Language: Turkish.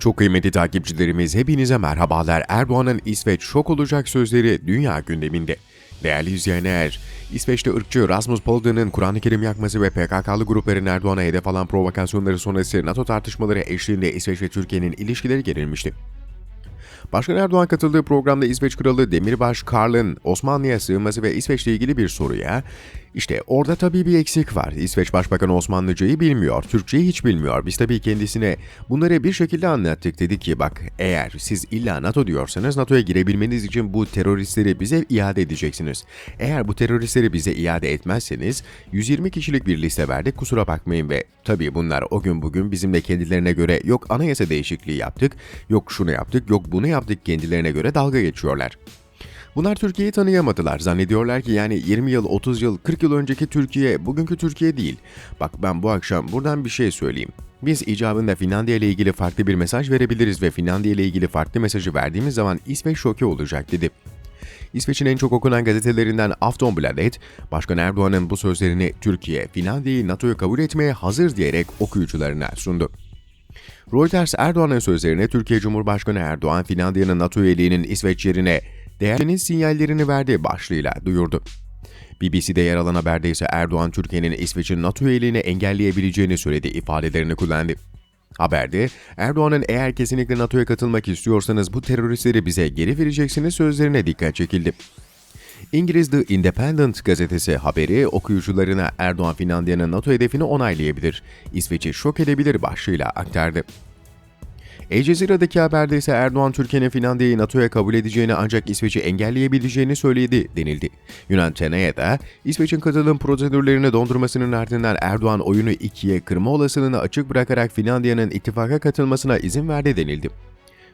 Çok kıymetli takipçilerimiz hepinize merhabalar. Erdoğan'ın İsveç şok olacak sözleri dünya gündeminde. Değerli izleyenler, İsveç'te ırkçı Rasmus Paludan'ın Kur'an-ı Kerim yakması ve PKK'lı grupların Erdoğan'a hedef alan provokasyonları sonrası NATO tartışmaları eşliğinde İsveç ve Türkiye'nin ilişkileri gerilmişti. Başkan Erdoğan katıldığı programda İsveç Kralı Demirbaş Karl'ın Osmanlı'ya sığınması ve İsveç'le ilgili bir soruya işte orada tabii bir eksik var. İsveç Başbakanı Osmanlıcayı bilmiyor, Türkçeyi hiç bilmiyor. Biz tabii kendisine bunları bir şekilde anlattık. Dedi ki bak eğer siz illa NATO diyorsanız NATO'ya girebilmeniz için bu teröristleri bize iade edeceksiniz. Eğer bu teröristleri bize iade etmezseniz 120 kişilik bir liste verdik kusura bakmayın ve tabii bunlar o gün bugün bizimle kendilerine göre yok anayasa değişikliği yaptık, yok şunu yaptık, yok bunu yaptık kendilerine göre dalga geçiyorlar. Bunlar Türkiye'yi tanıyamadılar. Zannediyorlar ki yani 20 yıl, 30 yıl, 40 yıl önceki Türkiye bugünkü Türkiye değil. Bak ben bu akşam buradan bir şey söyleyeyim. Biz icabında Finlandiya ile ilgili farklı bir mesaj verebiliriz ve Finlandiya ile ilgili farklı mesajı verdiğimiz zaman İsveç şoke olacak dedi. İsveç'in en çok okunan gazetelerinden Aftonbladet, Başkan Erdoğan'ın bu sözlerini Türkiye, Finlandiya'yı NATO'ya kabul etmeye hazır diyerek okuyucularına sundu. Reuters Erdoğan'ın sözlerine Türkiye Cumhurbaşkanı Erdoğan, Finlandiya'nın NATO üyeliğinin İsveç yerine değerlinin sinyallerini verdiği başlığıyla duyurdu. BBC'de yer alan haberde ise Erdoğan, Türkiye'nin İsveç'in NATO üyeliğini engelleyebileceğini söyledi ifadelerini kullandı. Haberde Erdoğan'ın eğer kesinlikle NATO'ya katılmak istiyorsanız bu teröristleri bize geri vereceksiniz sözlerine dikkat çekildi. İngiliz The Independent gazetesi haberi okuyucularına Erdoğan Finlandiya'nın NATO hedefini onaylayabilir, İsveç'i şok edebilir başlığıyla aktardı. El Cezire'deki haberde ise Erdoğan Türkiye'nin Finlandiya'yı NATO'ya kabul edeceğini ancak İsveç'i engelleyebileceğini söyledi denildi. Yunan TN'ye de İsveç'in katılım prosedürlerini dondurmasının ardından Erdoğan oyunu ikiye kırma olasılığını açık bırakarak Finlandiya'nın ittifaka katılmasına izin verdi denildi.